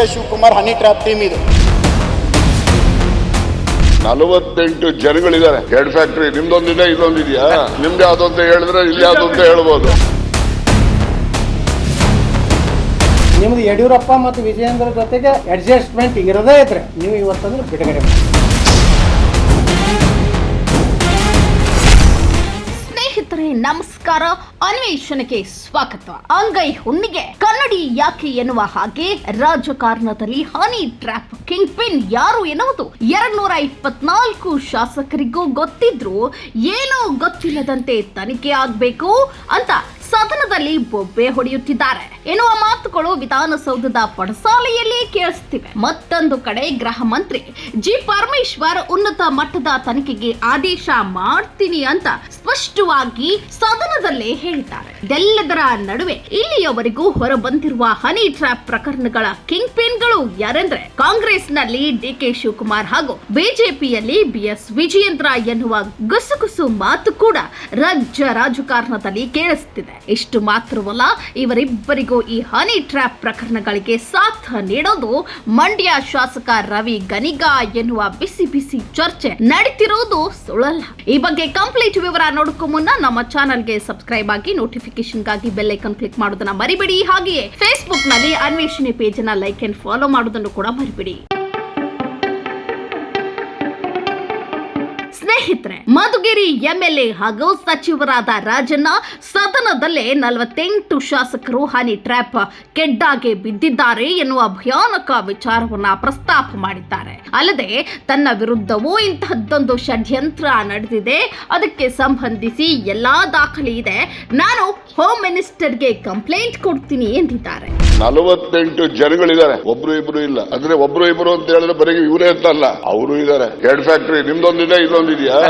K Shivakumar honey trap team ಇದು. ನಲವತ್ತೆಂಟು ಜನಗಳಿದ್ದಾರೆ. Head factory ನಿಮ್ದೊಂದಿದೆ ಇದೊಂದಿದೆಯಾ ನಿಮ್ದು ಯಾವ್ದು ಅಂತ ಹೇಳಿದ್ರೆ ಇಲ್ಲಿ ಯಾವ್ದು ಅಂತ ಹೇಳ್ಬೋದು. ನಿಮ್ದು ಯಡಿಯೂರಪ್ಪ ಮತ್ತು ವಿಜಯೇಂದ್ರ ಜೊತೆಗೆ ಅಡ್ಜಸ್ಟ್ಮೆಂಟ್ ಇರೋದೇ ಇದ್ರೆ ನೀವು ಇವತ್ತಂದ್ರೆ ಬಿಡುಗಡೆ ಮಾಡಿ. ನಮಸ್ಕಾರ, ಅನ್ವೇಷಣೆಗೆ ಸ್ವಾಗತ. ಅಂಗೈ ಹುಣ್ಣಿಗೆ, ಕನ್ನಡಿ ಯಾಕೆ ಎನ್ನುವ ಹಾಗೆ ರಾಜಕಾರಣದಲ್ಲಿ ಹನಿ ಟ್ರ್ಯಾಪ್ ಕಿಂಗ್ ಪಿನ್ ಯಾರು ಎನ್ನುವುದು? ಎರಡ್ನೂರ ಇಪ್ಪತ್ನಾಲ್ಕು ಶಾಸಕರಿಗೂ ಗೊತ್ತಿದ್ರು ಏನೋ ಗೊತ್ತಿಲ್ಲದಂತೆ ತನಿಖೆ ಆಗ್ಬೇಕು ಅಂತ ಸದನದಲ್ಲಿ ಬೊಬ್ಬೆ ಹೊಡೆಯುತ್ತಿದ್ದಾರೆ. ಎನ್ನುವ ಮಾತುಗಳು ವಿಧಾನಸೌಧದ ಪಡಸಾಲೆಯಲ್ಲಿ ಕೇಳಿಸುತ್ತಿವೆ ಮತ್ತೊಂದು ಕಡೆ ಗೃಹ ಮಂತ್ರಿ ಜಿ ಪರಮೇಶ್ವರ್ ಉನ್ನತ ಮಟ್ಟದ ತನಿಖೆಗೆ ಆದೇಶ ಮಾಡ್ತೀನಿ ಅಂತ ಸ್ಪಷ್ಟವಾಗಿ ಸದನದಲ್ಲೇ ಹೇಳಿದ್ದಾರೆ. ಇದೆಲ್ಲದರ ನಡುವೆ ಇಲ್ಲಿಯವರೆಗೂ ಹೊರಬಂದಿರುವ ಹನಿ ಟ್ರ್ಯಾಪ್ ಪ್ರಕರಣಗಳ ಕಿಂಗ್ ಪಿನ್ಗಳು ಯಾರೆಂದ್ರೆ ಕಾಂಗ್ರೆಸ್ನಲ್ಲಿ ಡಿಕೆ ಶಿವಕುಮಾರ್ ಹಾಗೂ ಬಿಜೆಪಿಯಲ್ಲಿ ಬಿಎಸ್ ವಿಜಯೇಂದ್ರ ಎನ್ನುವ ಗುಸುಗುಸು ಮಾತು ಕೂಡ ರಾಜ್ಯ ರಾಜಕಾರಣದಲ್ಲಿ ಕೇಳಿಸುತ್ತಿದೆ ಇಷ್ಟು ಮಾತ್ರವಲ್ಲ, ಇವರಿಬ್ಬರಿಗೂ ಈ ಹನಿ ಟ್ರ್ಯಾಪ್ ಪ್ರಕರಣಗಳಿಗೆ ಸಾಥ್ ನೀಡೋದು ಮಂಡ್ಯ ಶಾಸಕ ರವಿ ಗನಿಗಾ ಎನ್ನುವ ಬಿಸಿ ಬಿಸಿ ಚರ್ಚೆ ನಡೀತಿರೋದು ಸುಳಲ್ಲ ಈ ಬಗ್ಗೆ ಕಂಪ್ಲೀಟ್ ವಿವರ ನೋಡಕ್ಕೂ ಮುನ್ನ ನಮ್ಮ ಚಾನಲ್ಗೆ ಸಬ್ಸ್ಕ್ರೈಬ್ ಆಗಿ ನೋಟಿಫಿಕೇಶನ್ಗಾಗಿ ಬೆಲ್ ಐಕನ್ ಕ್ಲಿಕ್ ಮಾಡೋದನ್ನ ಮರಿಬೇಡಿ. ಹಾಗೆಯೇ ಫೇಸ್ಬುಕ್ನಲ್ಲಿ ಅನ್ವೇಷಣೆ ಪೇಜ್ ಲೈಕ್ ಅಂಡ್ ಫಾಲೋ ಮಾಡೋದನ್ನು ಕೂಡ ಮರಿಬೇಡಿ. ಸ್ನೇಹಿತರೆ, ಮಧುಗಿರಿ ಎಂಎಲ್ಎ ಹಾಗೂ ಸಚಿವರಾದ ರಾಜಣ್ಣ ಸದನದಲ್ಲೇ ನಲವತ್ತೆಂಟು ಶಾಸಕರು ಹನಿ ಟ್ರ್ಯಾಪ್ ಕೆಡ್ಡಾಗೆ ಬಿದ್ದಿದ್ದಾರೆ ಎನ್ನುವ ಭಯಾನಕ ವಿಚಾರವನ್ನ ಪ್ರಸ್ತಾಪ ಮಾಡಿದ್ದಾರೆ. ಅಲ್ಲದೆ ತನ್ನ ವಿರುದ್ಧವೂ ಇಂತಹದ್ದೊಂದು ಷಡ್ಯಂತ್ರ ನಡೆದಿದೆ. ಅದಕ್ಕೆ ಸಂಬಂಧಿಸಿ ಎಲ್ಲಾ ದಾಖಲೆ ಇದೆ. ನಾನು ಹೋಮ್ ಮಿನಿಸ್ಟರ್ಗೆ ಕಂಪ್ಲೇಂಟ್ ಕೊಡ್ತೀನಿ ಎಂದಿದ್ದಾರೆ. ನಲವತ್ತೆಂಟು ಜನಗಳಿದ್ದಾರೆ. ಒಬ್ರು ಇಬ್ರು ಇಲ್ಲ. ಅಂದ್ರೆ ಒಬ್ರು ಇಬ್ರು ಅಂತ ಹೇಳಿದ್ರೆ ಬರೀ ಇವರೇ ಅಂತ ಅಲ್ಲ, ಅವರು ಇದ್ದಾರೆ. ಎರಡ್ ಫ್ಯಾಕ್ಟ್ರಿ ನಿಮ್ದೊಂದಿದೆ ಇದೊಂದಿದೆಯಾ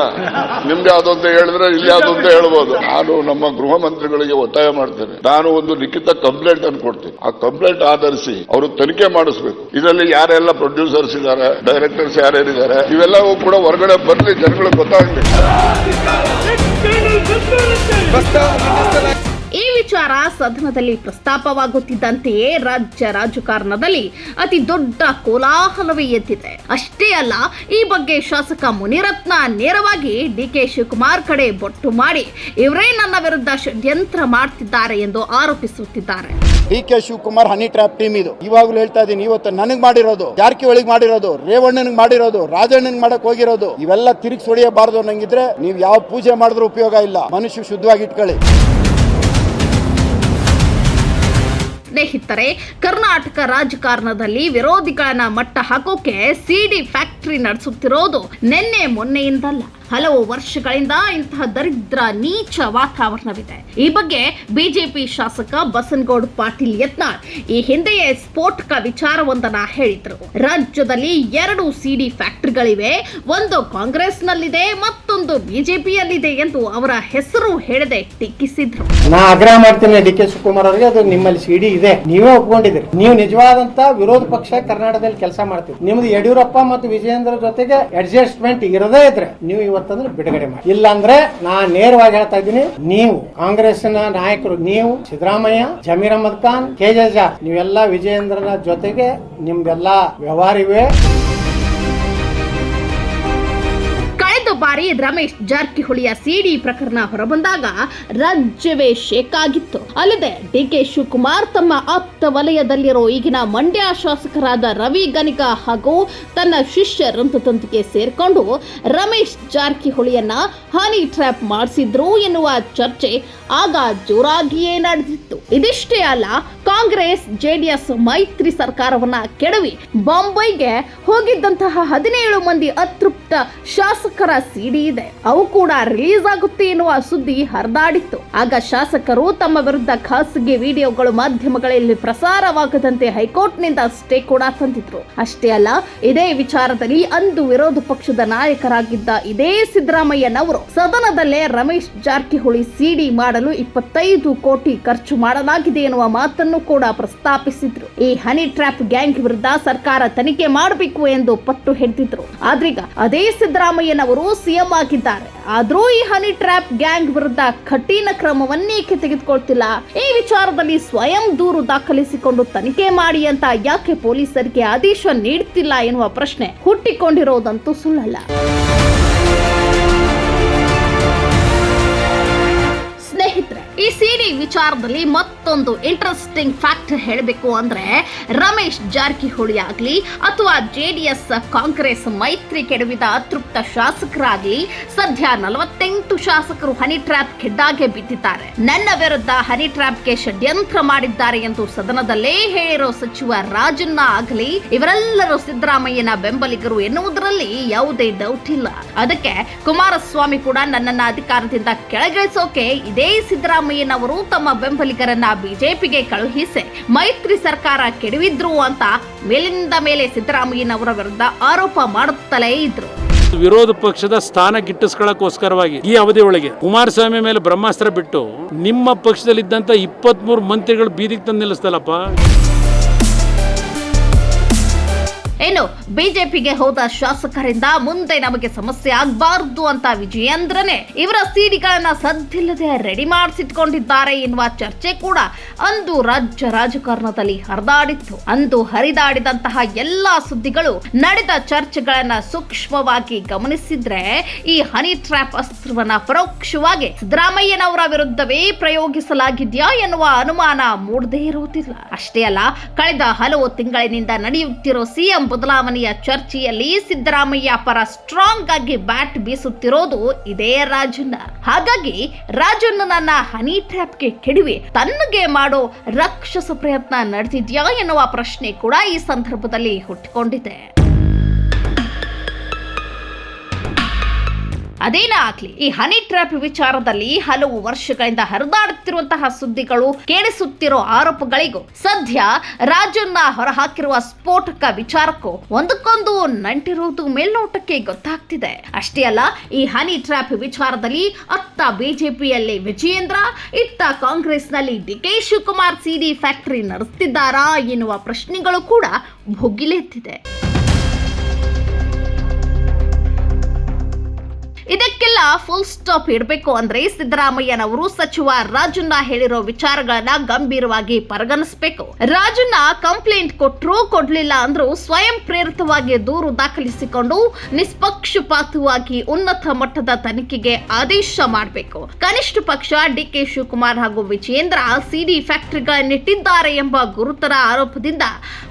ನಿಮ್ದು ಯಾವ್ದು ಹೇಳಿದ್ರೆ ಇಲ್ಲಿ ಯಾವ್ದು ಅಂತ ಹೇಳ್ಬೋದು. ನಾನು ನಮ್ಮ ಗೃಹ ಮಂತ್ರಿಗಳಿಗೆ ಒತ್ತಾಯ ಮಾಡ್ತೇನೆ. ನಾನು ಒಂದು ಲಿಖಿತ ಕಂಪ್ಲೇಂಟ್ ಅನ್ನು ಕೊಡ್ತೀನಿ. ಆ ಕಂಪ್ಲೇಂಟ್ ಆಧರಿಸಿ ಅವರು ತನಿಖೆ ಮಾಡಿಸ್ಬೇಕು. ಇದರಲ್ಲಿ ಯಾರೆಲ್ಲ ಪ್ರೊಡ್ಯೂಸರ್ಸ್ ಇದ್ದಾರೆ ಡೈರೆಕ್ಟರ್ಸ್ ಯಾರ್ಯಾರಿದ್ದಾರೆ, ಇವೆಲ್ಲವೂ ಕೂಡ ಹೊರಗಡೆ ಬರ್ಲಿ, ಜನಗಳಿಗೆ ಗೊತ್ತಾಗ್ಲಿ. ಈ ವಿಚಾರ ಸದನದಲ್ಲಿ ಪ್ರಸ್ತಾಪವಾಗುತ್ತಿದ್ದಂತೆಯೇ ರಾಜ್ಯ ರಾಜಕಾರಣದಲ್ಲಿ ಅತಿ ದೊಡ್ಡ ಕೋಲಾಹಲವೇ ಎದ್ದಿದೆ. ಅಷ್ಟೇ ಅಲ್ಲ, ಈ ಬಗ್ಗೆ ಶಾಸಕ ಮುನಿರತ್ನ ನೇರವಾಗಿ ಡಿ ಕೆ ಶಿವಕುಮಾರ್ ಕಡೆ ಬೊಟ್ಟು ಮಾಡಿ ಇವರೇ ನನ್ನ ವಿರುದ್ಧ ಷಡ್ಯಂತ್ರ ಮಾಡ್ತಿದ್ದಾರೆ ಎಂದು ಆರೋಪಿಸುತ್ತಿದ್ದಾರೆ. D K Shivakumar honey trap team ಇದು. ಇವಾಗಲೂ ಹೇಳ್ತಾ ಇದ್ದೀನಿ, ಇವತ್ತು ನನಗ್ ಮಾಡಿರೋದು ಜಾರಕಿಹೊಳಿಗೆ ಮಾಡಿರೋದು, ರೇವಣ್ಣನಿಗೆ ಮಾಡಿರೋದು, ರಾಜಣ್ಣನಿಗೆ ಮಾಡಕ್ ಹೋಗಿರೋದು, ಇವೆಲ್ಲ ತಿರುಗಿ ಸುಳಿಯಬಾರದು ನಂಗಿದ್ರೆ ನೀವು ಯಾವ ಪೂಜೆ ಮಾಡಿದ್ರೂ ಉಪಯೋಗ ಇಲ್ಲ. ಮನುಷ್ಯ ಶುದ್ಧವಾಗಿ ಇಟ್ಕೊಳ್ಳಿ. ಸ್ನೇಹಿತರೆ ಕರ್ನಾಟಕ ರಾಜಕಾರಣದಲ್ಲಿ ವಿರೋಧಿಗಳನ್ನ ಮಟ್ಟ ಹಾಕೋಕೆ ಸಿಡಿ ಫ್ಯಾಕ್ಟರಿ ನಡೆಸುತ್ತಿರೋದು ನಿನ್ನೆ ಮೊನ್ನೆಯಿಂದಲ್ಲ. ಹಲವು ವರ್ಷಗಳಿಂದ ಇಂತಹ ದರಿದ್ರ ನೀಚ ವಾತಾವರಣವಿದೆ. ಈ ಬಗ್ಗೆ ಬಿಜೆಪಿ ಶಾಸಕ ಬಸನಗೌಡ ಪಾಟೀಲ್ ಯತ್ನಾಳ್ ಈ ಹಿಂದೆಯೇ ಸ್ಫೋಟಕ ವಿಚಾರವೊಂದನ್ನ ಹೇಳಿದ್ರು. ರಾಜ್ಯದಲ್ಲಿ ಎರಡು ಸಿಡಿ ಫ್ಯಾಕ್ಟರಿಗಳಿವೆ. ಒಂದು ಕಾಂಗ್ರೆಸ್ನಲ್ಲಿದೆ, ಮತ್ತೊಂದು ಬಿಜೆಪಿಯಲ್ಲಿದೆ ಎಂದು ಅವರ ಹೆಸರು ಹೇಳದೆ ಟೀಕಿಸಿದ್ರು. ನಾ ಆಗ್ರಹ ಮಾಡ್ತೀನಿ ಡಿ ಕೆ ಶಿವಕುಮಾರ್ ಅವರಿಗೆ, ಅದು ನಿಮ್ಮಲ್ಲಿ ಸಿಡಿ ಇದೆ. ನೀವೇ ಒಪ್ಕೊಂಡಿದ್ರಿ ನೀವು ನಿಜವಾದಂತ ವಿರೋಧ ಪಕ್ಷ ಕರ್ನಾಟಕದಲ್ಲಿ ಕೆಲಸ ಮಾಡ್ತೀವಿ ನಿಮ್ದು ಯಡಿಯೂರಪ್ಪ ಮತ್ತು ವಿಜಯೇಂದ್ರ ಜೊತೆಗೆ ಅಡ್ಜಸ್ಟ್ಮೆಂಟ್ ಇರದೇ ಇದ್ರೆ, ನೀವು ಇವತ್ತಂದ್ರೆ ಬಿಡುಗಡೆ ಮಾಡಿ. ಇಲ್ಲಾಂದ್ರೆ ನಾ ನೇರವಾಗಿ ಹೇಳ್ತಾ ಇದ್ದೀನಿ, ನೀವು ಕಾಂಗ್ರೆಸ್ನ ನಾಯಕರು, ನೀವು ಸಿದ್ದರಾಮಯ್ಯ ಜಮೀರ್ ಅಹಮದ್ ಖಾನ್, ಕೆ ಜಾ ನೀವೆಲ್ಲ ವಿಜಯೇಂದ್ರನ ಜೊತೆಗೆ ನಿಮ್ದೆಲ್ಲ ವ್ಯವಹಾರ ಇವೆ ಬಾರಿ ರಮೇಶ್ ಜಾರಕಿಹೊಳಿಯ ಸಿಡಿ ಪ್ರಕರಣ ಹೊರಬಂದಾಗ ರಾಜ್ಯವೇ ಶೇಕ್ ಆಗಿತ್ತು. ಅಲ್ಲದೆ ಡಿಕೆ ಶಿವಕುಮಾರ್ ತಮ್ಮ ಆಪ್ತ ವಲಯದಲ್ಲಿರೋ ಈಗಿನ ಮಂಡ್ಯ ಶಾಸಕರಾದ ರವಿ ಗನಿಕ ಹಾಗೂ ತನ್ನ ಶಿಷ್ಯ ರಂತತಂತಿಗೆ ಸೇರ್ಕೊಂಡು ರಮೇಶ್ ಜಾರಕಿಹೊಳಿಯನ್ನ ಹನಿ ಟ್ರ್ಯಾಪ್ ಮಾಡಿಸಿದ್ರು ಎನ್ನುವ ಚರ್ಚೆ ಆಗ ಜೋರಾಗಿಯೇ ನಡೆದಿತ್ತು. ಇದಿಷ್ಟೇ ಅಲ್ಲ, ಕಾಂಗ್ರೆಸ್, ಜೆಡಿಎಸ್ ಮೈತ್ರಿ ಸರ್ಕಾರವನ್ನ ಕೆಡವಿ, ಬಾಂಬೈಗೆ ಹೋಗಿದ್ದಂತಹ ಹದಿನೇಳು ಮಂದಿ ಅತೃಪ್ತ ಶಾಸಕರ ಸಿಡಿ ಇದೆ. ಅವು ಕೂಡ ರಿಲೀಸ್ ಆಗುತ್ತೆ ಎನ್ನುವ ಸುದ್ದಿ ಹರಿದಾಡಿತ್ತು. ಆಗ ಶಾಸಕರು ತಮ್ಮ ವಿರುದ್ಧ ಖಾಸಗಿ ವಿಡಿಯೋಗಳು ಮಾಧ್ಯಮಗಳಲ್ಲಿ ಪ್ರಸಾರವಾಗದಂತೆ ಹೈಕೋರ್ಟ್ನಿಂದ ಸ್ಟೇ ಕೂಡ ತಂದಿದ್ರು. ಅಷ್ಟೇ ಅಲ್ಲ, ಇದೇ ವಿಚಾರದಲ್ಲಿ ಅಂದು ವಿರೋಧ ಪಕ್ಷದ ನಾಯಕರಾಗಿದ್ದ ಇದೇ ಸಿದ್ದರಾಮಯ್ಯನವರು ಸದನದಲ್ಲೇ ರಮೇಶ್ ಜಾರಕಿಹೊಳಿ ಸಿಡಿ ಮಾಡಲು ಇಪ್ಪತ್ತೈದು ಕೋಟಿ ಖರ್ಚು ಮಾಡಲಾಗಿದೆ ಎನ್ನುವ ಮಾತನ್ನು ಕೂಡ ಪ್ರಸ್ತಾಪಿಸಿದ್ರು. ಈ ಹನಿ ಟ್ರ್ಯಾಪ್ ಗ್ಯಾಂಗ್ ವಿರುದ್ಧ ಸರ್ಕಾರ ತನಿಖೆ ಮಾಡಬೇಕು ಎಂದು ಪಟ್ಟು ಹಿಡಿದಿದ್ರು. ಆದ್ರೀಗ ಅದೇ ಸಿದ್ದರಾಮಯ್ಯನವರು ಸಿಎಂ ಆಗಿದ್ದಾರೆ. ಆದ್ರೂ ಈ ಹನಿ ಟ್ರ್ಯಾಪ್ ಗ್ಯಾಂಗ್ ವಿರುದ್ಧ ಕಠಿಣ ಕ್ರಮವನ್ನೇಕೆ ತೆಗೆದುಕೊಳ್ತಿಲ್ಲ ಈ ವಿಚಾರದಲ್ಲಿ ಸ್ವಯಂ ದೂರು ದಾಖಲಿಸಿಕೊಂಡು ತನಿಖೆ ಮಾಡಿ ಅಂತ ಯಾಕೆ ಪೊಲೀಸರಿಗೆ ಆದೇಶ ನೀಡ್ತಿಲ್ಲ ಎನ್ನುವ ಪ್ರಶ್ನೆ ಹುಟ್ಟಿಕೊಂಡಿರೋದಂತೂ ಸುಳ್ಳಲ್ಲ. ವಿಚಾರದಲ್ಲಿ ಮತ್ತೊಂದು ಇಂಟ್ರೆಸ್ಟಿಂಗ್ ಫ್ಯಾಕ್ಟ್ ಹೇಳಬೇಕು ಅಂದ್ರೆ ರಮೇಶ್ ಜಾರಕಿಹೊಳಿ ಆಗ್ಲಿ ಅಥವಾ ಜೆಡಿಎಸ್ ಕಾಂಗ್ರೆಸ್ ಮೈತ್ರಿ ಕೆಡವಿದ ಅತೃಪ್ತ ಶಾಸಕರಾಗ್ಲಿ ಸದ್ಯ ನಲವತ್ತೆಂಟು ಶಾಸಕರು ಹನಿ ಟ್ರ್ಯಾಪ್ ಕೆಡ್ಡಾಗೆ ಬಿದ್ದಿದ್ದಾರೆ. ನನ್ನ ವಿರುದ್ಧ ಹನಿ ಟ್ರ್ಯಾಪ್ಗೆ ಷಡ್ಯಂತ್ರ ಮಾಡಿದ್ದಾರೆ ಎಂದು ಸದನದಲ್ಲೇ ಹೇಳಿರೋ ಸಚಿವ ರಾಜಣ್ಣ ಆಗಲಿ, ಇವರೆಲ್ಲರೂ ಸಿದ್ದರಾಮಯ್ಯನ ಬೆಂಬಲಿಗರು ಎನ್ನುವುದರಲ್ಲಿ ಯಾವುದೇ ಡೌಟ್ ಇಲ್ಲ. ಅದಕ್ಕೆ ಕುಮಾರಸ್ವಾಮಿ ಕೂಡ ನನ್ನನ್ನ ಅಧಿಕಾರದಿಂದ ಕೆಳಗಿಳಿಸೋಕೆ ಇದೇ ಸಿದ್ದರಾಮಯ್ಯನವರು ಬೆಂಬಲಿಗರನ್ನ ಬಿಜೆಪಿಗೆ ಕಳುಹಿಸಿ ಮೈತ್ರಿ ಸರ್ಕಾರ ಕೆಡವಿದ್ರು ಅಂತ ಮೇಲಿಂದ ಮೇಲೆ ಸಿದ್ದರಾಮಯ್ಯನವರ ವಿರುದ್ಧ ಆರೋಪ ಮಾಡುತ್ತಲೇ ಇದ್ರು. ವಿರೋಧ ಪಕ್ಷದ ಸ್ಥಾನ ಗಿಟ್ಟಿಸ್ಕೊಳ್ಳೋಕ್ಕೋಸ್ಕರವಾಗಿ ಈ ಅವಧಿಯೊಳಗೆ ಕುಮಾರಸ್ವಾಮಿ ಮೇಲೆ ಬ್ರಹ್ಮಾಸ್ತ್ರ ಬಿಟ್ಟು ನಿಮ್ಮ ಪಕ್ಷದಲ್ಲಿದ್ದಂತ ಇಪ್ಪತ್ತ್ ಮೂರು ಮಂತ್ರಿಗಳು ಬೀದಿಗೆ ತಂದು ನಿಲ್ಲಿಸ್ತಲ್ಲಪ್ಪ ಏನು ಬಿಜೆಪಿಗೆ ಹೋದ ಶಾಸಕರಿಂದ ಮುಂದೆ ನಮಗೆ ಸಮಸ್ಯೆ ಆಗಬಾರದು ಅಂತ ವಿಜಯೇಂದ್ರನೇ ಇವರ ಸೀಡಿಗಳನ್ನ ಸದ್ದಿಲ್ಲದೆ ರೆಡಿ ಮಾಡಿಸಿಟ್ಕೊಂಡಿದ್ದಾರೆ ಎನ್ನುವ ಚರ್ಚೆ ಕೂಡ ಅಂದು ರಾಜ್ಯ ರಾಜಕಾರಣದಲ್ಲಿ ಹರಿದಾಡಿತ್ತು. ಅಂದು ಹರಿದಾಡಿದಂತಹ ಎಲ್ಲಾ ಸುದ್ದಿಗಳು ನಡೆದ ಚರ್ಚೆಗಳನ್ನ ಸೂಕ್ಷ್ಮವಾಗಿ ಗಮನಿಸಿದ್ರೆ ಈ ಹನಿ ಟ್ರ್ಯಾಪ್ ಅಸ್ತ್ರವನ್ನ ಪರೋಕ್ಷವಾಗಿ ಸಿದ್ದರಾಮಯ್ಯನವರ ವಿರುದ್ಧವೇ ಪ್ರಯೋಗಿಸಲಾಗಿದ್ಯಾ ಎನ್ನುವ ಅನುಮಾನ ಮೂಡದೇ ಇರುವುದಿಲ್ಲ. ಅಷ್ಟೇ ಅಲ್ಲ, ಕಳೆದ ಹಲವು ತಿಂಗಳಿನಿಂದ ನಡೆಯುತ್ತಿರೋ ಸಿಎಂ ಬದಲಾವಣೆಯ ಚರ್ಚೆಯಲ್ಲಿ ಸಿದ್ದರಾಮಯ್ಯ ಪರ ಸ್ಟ್ರಾಂಗ್ ಆಗಿ ಬ್ಯಾಟ್ ಬೀಸುತ್ತಿರೋದು ಇದೇ ರಾಜಣ್ಣ ಹಾಗಾಗಿ ರಾಜಣ್ಣನನ್ನ ಹನಿ ಟ್ರ್ಯಾಪ್ಗೆ ಕೆಡವಿ ತನ್ನಗೆ ಮಾಡೋ ರಕ್ಷಸ ಪ್ರಯತ್ನ ನಡೆದಿದ್ಯಾ ಎನ್ನುವ ಪ್ರಶ್ನೆ ಕೂಡ ಈ ಸಂದರ್ಭದಲ್ಲಿ ಹುಟ್ಟಿಕೊಂಡಿದೆ. ಅದೇನೇ ಆಗ್ಲಿ ಈ ಹನಿ ಟ್ರ್ಯಾಪ್ ವಿಚಾರದಲ್ಲಿ ಹಲವು ವರ್ಷಗಳಿಂದ ಹರಿದಾಡುತ್ತಿರುವಂತಹ ಸುದ್ದಿಗಳು ಕೇಳಿಸುತ್ತಿರೋ ಆರೋಪಗಳಿಗೂ ಸದ್ಯ ರಾಜನ್ನ ಹೊರಹಾಕಿರುವ ಸ್ಫೋಟಕ ವಿಚಾರಕ್ಕೂ ಒಂದಕ್ಕೊಂದು ನಂಟಿರುವುದು ಮೇಲ್ನೋಟಕ್ಕೆ ಗೊತ್ತಾಗ್ತಿದೆ. ಅಷ್ಟೇ ಅಲ್ಲ, ಈ ಹನಿ ಟ್ರ್ಯಾಪ್ ವಿಚಾರದಲ್ಲಿ ಅತ್ತ ಬಿಜೆಪಿಯಲ್ಲಿ ವಿಜಯೇಂದ್ರ, ಇತ್ತ ಕಾಂಗ್ರೆಸ್ನಲ್ಲಿ D K Shivakumar CD factory ನಡೆಸ್ತಿದ್ದಾರಾ ಎನ್ನುವ ಪ್ರಶ್ನೆಗಳು ಕೂಡ ಭುಗಿಲೆತ್ತಿದೆ. ಇದಕ್ಕೆಲ್ಲ ಫುಲ್ ಸ್ಟಾಪ್ ಇಡಬೇಕು ಅಂದ್ರೆ ಸಿದ್ದರಾಮಯ್ಯನವರು ಸಚಿವ ರಾಜುನ್ನ ಹೇಳಿರೋ ವಿಚಾರಗಳನ್ನ ಗಂಭೀರವಾಗಿ ಪರಿಗಣಿಸಬೇಕು. ರಾಜುನ್ನ ಕಂಪ್ಲೇಂಟ್ ಕೊಟ್ರು ಕೊಡ್ಲಿಲ್ಲ ಅಂದ್ರೂ ಸ್ವಯಂ ಪ್ರೇರಿತವಾಗಿ ದೂರು ದಾಖಲಿಸಿಕೊಂಡು ನಿಷ್ಪಕ್ಷಪಾತವಾಗಿ ಉನ್ನತ ಮಟ್ಟದ ತನಿಖೆಗೆ ಆದೇಶ ಮಾಡಬೇಕು. ಕನಿಷ್ಠ ಪಕ್ಷ ಡಿ ಕೆ ಶಿವಕುಮಾರ್ ಹಾಗೂ ವಿಜಯೇಂದ್ರ ಸಿಡಿ ಫ್ಯಾಕ್ಟರಿಗಳನ್ನಿಟ್ಟಿದ್ದಾರೆ ಎಂಬ ಗುರುತರ ಆರೋಪದಿಂದ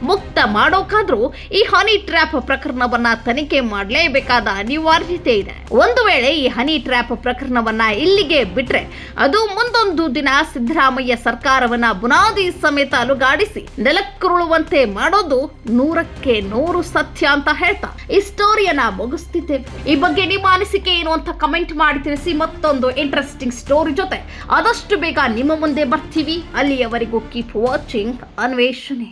ಮುಕ್ತ ಮಾಡೋಕಾದ್ರೂ ಈ ಹನಿ ಟ್ರ್ಯಾಪ್ ಪ್ರಕರಣವನ್ನ ತನಿಖೆ ಮಾಡಲೇಬೇಕಾದ ಅನಿವಾರ್ಯತೆ ಇದೆ. ಒಂದು ವೇಳೆ ಈ ಹನಿ ಟ್ರ್ಯಾಪ್ ಪ್ರಕರಣವನ್ನ ಇಲ್ಲಿಗೆ ಬಿಟ್ರೆ ಅದು ಮುಂದೊಂದು ದಿನ ಸಿದ್ದರಾಮಯ್ಯ ಸರ್ಕಾರವನ್ನ ಬುನಾದಿ ಸಮೇತ ಅಲುಗಾಡಿಸಿ ನೆಲಕ್ಕುರುಳುವಂತೆ ಮಾಡೋದು ನೂರಕ್ಕೆ ನೂರು ಸತ್ಯ ಅಂತ ಹೇಳ್ತಾ ಈ ಸ್ಟೋರಿಯನ್ನ ಮುಗಿಸ್ತಿದ್ದೇವೆ ಈ ಬಗ್ಗೆ ನಿಮ್ಮ ಅನಿಸಿಕೆ ಏನು ಅಂತ ಕಮೆಂಟ್ ಮಾಡಿ ತಿಳಿಸಿ ಮತ್ತೊಂದು ಇಂಟ್ರೆಸ್ಟಿಂಗ್ ಸ್ಟೋರಿ ಜೊತೆ. ಆದಷ್ಟು ಬೇಗ ನಿಮ್ಮ ಮುಂದೆ ಬರ್ತೀವಿ. ಅಲ್ಲಿಯವರೆಗೂ ಕೀಪ್ ವಾಚಿಂಗ್ ಅನ್ವೇಷಣೆ.